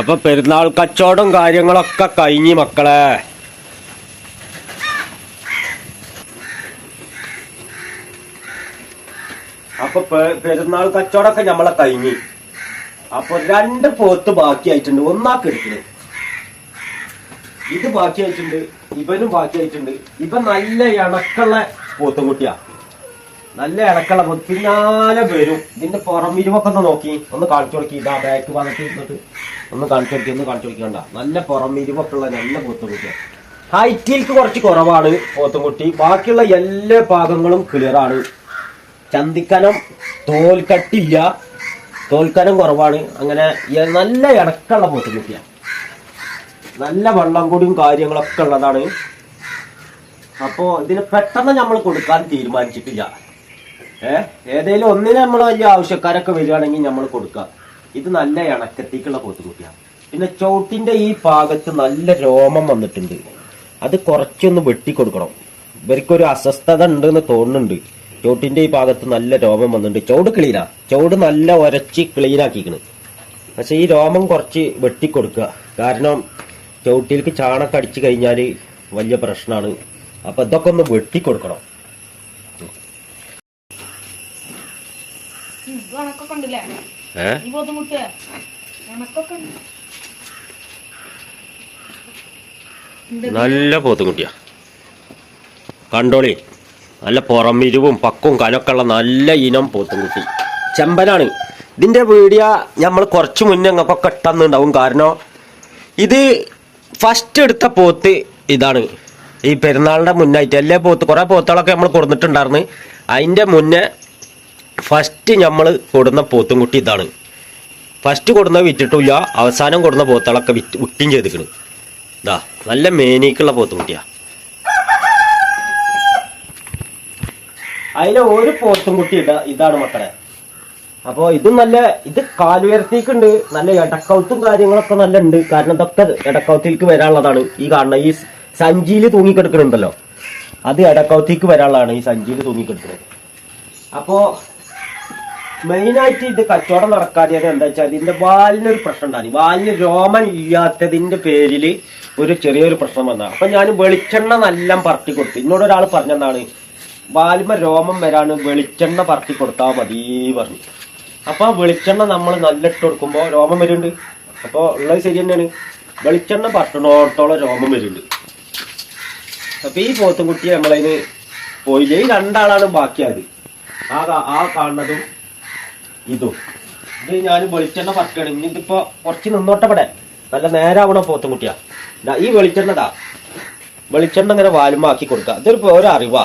അപ്പൊ പെരുന്നാൾ കച്ചവടം കാര്യങ്ങളൊക്കെ കഴിഞ്ഞ് മക്കളെ. അപ്പൊ പെരുന്നാൾ കച്ചവടമൊക്കെ നമ്മളെ കഴിഞ്ഞു. അപ്പൊ രണ്ട് പോത്ത് ബാക്കിയായിട്ടുണ്ട്. ഒന്നാക്ക് എടുക്കുന്നത് ഇത് ബാക്കിയായിട്ടുണ്ട്. ഇവനും ബാക്കിയായിട്ടുണ്ട്. ഇവൻ നല്ല ഇണക്കുള്ള പോത്തും കുട്ടിയാ. നല്ല ഇണക്കുള്ള പോത്ത്. പിന്നാലെ വരും. ഇതിന്റെ പുറം ഇരുമൊക്കെ ഒന്ന് നോക്കി. ഒന്ന് കാണിച്ചു കൊടുക്കി. ഇതാ ബാക്ക് വന്നിട്ട് ഇരുന്നിട്ട്. ഒന്ന് കാണിച്ചു കൊടുക്കുക ഒന്ന് കാണിച്ചു കൊടുക്കണ്ട നല്ല പുറം ഉള്ള നല്ല പോത്തും കുട്ടിയാ ഹൈറ്റിൽക്ക് കുറച്ച് കുറവാണ് പോത്തുംകുട്ടി. ബാക്കിയുള്ള എല്ലാ ഭാഗങ്ങളും ക്ലിയർ ആണ്. ചന്തിക്കനം തോൽക്കട്ടില്ല. തോൽക്കനം കുറവാണ്. അങ്ങനെ നല്ല ഇടക്കുള്ള പോത്തുംകുട്ടിയാണ് നല്ല വെള്ളം കൂടിയും കാര്യങ്ങളൊക്കെ ഉള്ളതാണ്. അപ്പോ ഇതിന് പെട്ടെന്ന് നമ്മൾ കൊടുക്കാൻ തീരുമാനിച്ചിട്ടില്ല. ഏ? ഏതെങ്കിലും ഒന്നിനെ നമ്മൾ വലിയ ആവശ്യക്കാരൊക്കെ വരികയാണെങ്കിൽ നമ്മൾ കൊടുക്കുക ഇത് നല്ല ഇണക്കത്തേക്കുള്ള പോത്തുകുട്ടിയാണ്. പിന്നെ ചോട്ടിന്റെ ഈ ഭാഗത്ത് നല്ല രോമം വന്നിട്ടുണ്ട്. അത് കുറച്ചൊന്ന് വെട്ടി കൊടുക്കണം ഇവർക്കൊരു അസ്വസ്ഥത ഉണ്ടെന്ന് തോന്നുന്നുണ്ട്. ചോട്ടിന്റെ ഈ ഭാഗത്ത് നല്ല രോമം വന്നിട്ടുണ്ട്. ചോട് ക്ലീനാ. ചോട് നല്ല ഉരച്ച് ക്ലീൻ ആക്കിക്കണ് പക്ഷെ ഈ രോമം കുറച്ച് വെട്ടിക്കൊടുക്കുക. കാരണം ചവിട്ടിയിലേക്ക് ചാണകം അടിച്ചു കഴിഞ്ഞാൽ വലിയ പ്രശ്നമാണ്. അപ്പൊ ഇതൊക്കെ ഒന്ന് വെട്ടിക്കൊടുക്കണം ഉം, ഇത് കണക്കൊക്കെ ഉണ്ടല്ലേ ഏ ഈ ബുദ്ധിമുട്ട് കണക്കൊക്കെ ഉണ്ട് ഉണ്ട്. നല്ല പോത്തുകുട്ടിയാ കണ്ടോളി? നല്ല പുറമിരിവും പക്കും കനൊക്കെ ഉള്ള നല്ല ഇനം പോത്തുകുട്ടി ചെമ്പനാണ്. ഇതിന്റെ വീഡിയോ നമ്മൾ കുറച്ച് മുന്നേ ഞങ്ങൾക്കൊക്കെ ഇട്ടെന്നുണ്ടാവും കാരണം ഇത് ഫസ്റ്റ് എടുത്ത പോത്ത് ഇതാണ്. ഈ പെരുന്നാളിന്റെ മുന്നായിട്ട് എല്ലാ പോത്ത് കുറെ പോത്തുകളൊക്കെ നമ്മൾ കൊടുത്തിട്ടുണ്ടായിരുന്നു അതിന്റെ മുന്നേ ഫസ്റ്റ് നമ്മൾ കൊടുന്ന പോത്തും കുട്ടി ഇതാണ്. ഫസ്റ്റ് കൊടുന്ന വിറ്റിട്ടില്ല അവസാനം കൊടുന്ന പോത്തുകളൊക്കെ വിറ്റ് വിട്ടും ചെയ്തിക്കണ്. ഇതാ നല്ല മേനിക്കുള്ള പോത്തുംകുട്ടിയാ അതിലെ ഒരു പോത്തുംകുട്ടി ഇതാ ഇതാണ് മക്കളെ. അപ്പോ ഇത് നല്ല ഇത് കാലുയർത്തിക്കുണ്ട് നല്ല ഇടക്കൗത്തും കാര്യങ്ങളൊക്കെ നല്ല ഉണ്ട് കാരണം ഇതൊക്കെ ഇടക്കൗത്തിലേക്ക് വരാനുള്ളതാണ്. ഈ കാണുന്ന ഈ സഞ്ചിയിൽ തൂങ്ങിക്കെടുക്കണുണ്ടല്ലോ. അത് ഇടക്കൗത്തിക്ക് വരാനുള്ളതാണ് ഈ സഞ്ചിയിൽ തൂങ്ങിക്കെടുക്കുന്നത് അപ്പോ മെയിനായിട്ട് ഇത് കച്ചവടം നടക്കാതെ എന്താ വെച്ചാൽ ഇതിന്റെ വാലിനൊരു പ്രശ്നം ഉണ്ടായി വാലിന് രോമം ഇല്ലാത്തതിന്റെ പേരിൽ ഒരു ചെറിയൊരു പ്രശ്നം വന്നതാണ്. അപ്പൊ ഞാൻ വെളിച്ചെണ്ണ നല്ല പറത്തി കൊടുത്തു. എന്നോട് ഒരാൾ പറഞ്ഞെന്താണ്? വാലിമ രോമം വരാണ് വെളിച്ചെണ്ണ പറത്തി കൊടുത്താൽ മതി പറഞ്ഞു. അപ്പൊ ആ വെളിച്ചെണ്ണ നമ്മൾ നല്ല ഇട്ട് കൊടുക്കുമ്പോൾ രോമം വരുന്നുണ്ട്. അപ്പോൾ ഉള്ളത് ശരി തന്നെയാണ്. വെളിച്ചെണ്ണ പറട്ടണോടത്തോളം രോമം വരുന്നുണ്ട്. അപ്പൊ ഈ പോത്തുംകുട്ടിയെ നമ്മളതിന് പോയില്ലേ രണ്ടാളാണ് ബാക്കിയത് ആ ആ കാണുന്നതും ഇതും. ഇത് ഞാൻ വെളിച്ചെണ്ണ പറക്കണം. ഇനി ഇതിപ്പോ കുറച്ച് നിന്നോട്ടപ്പെടെ. നല്ല നേരാവണം പോത്തും കുട്ടിയാ. ഈ വെളിച്ചെണ്ണ ദാ വെളിച്ചെണ്ണ ഇങ്ങനെ വാലുമാക്കി കൊടുക്കുക. ഇതൊരു ഒരു അറിവാ.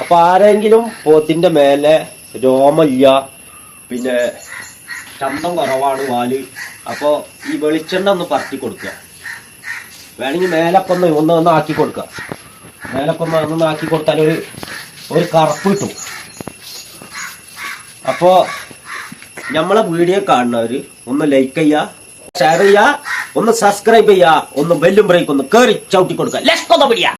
അപ്പൊ ആരെങ്കിലും പോത്തിന്റെ മേലെ രോമല്ല പിന്നെ ചന്തം കുറവാണ് വാൽ അപ്പോ ഈ വെളിച്ചെണ്ണ ഒന്ന് പറത്തി കൊടുക്കുക. വേണമെങ്കിൽ മേലൊക്കെ ഒന്ന് ഒന്ന് ആക്കി കൊടുക്കുക. മേലൊക്കെ ഒന്ന് ഒന്ന് ആക്കി കൊടുത്താൽ ഒരു ഒരു കറുപ്പ് കിട്ടും. അപ്പോ നമ്മളെ വീഡിയോ കാണുന്നവർ ഒന്ന് ലൈക്ക് ചെയ്യുക ഷെയർ ചെയ്യുക ഒന്ന് സബ്സ്ക്രൈബ് ചെയ്യുക ഒന്ന് ബെല്ലും ബ്രേക്ക് ഒന്ന് കയറി ചവിട്ടി കൊടുക്കുക. പിടിയാ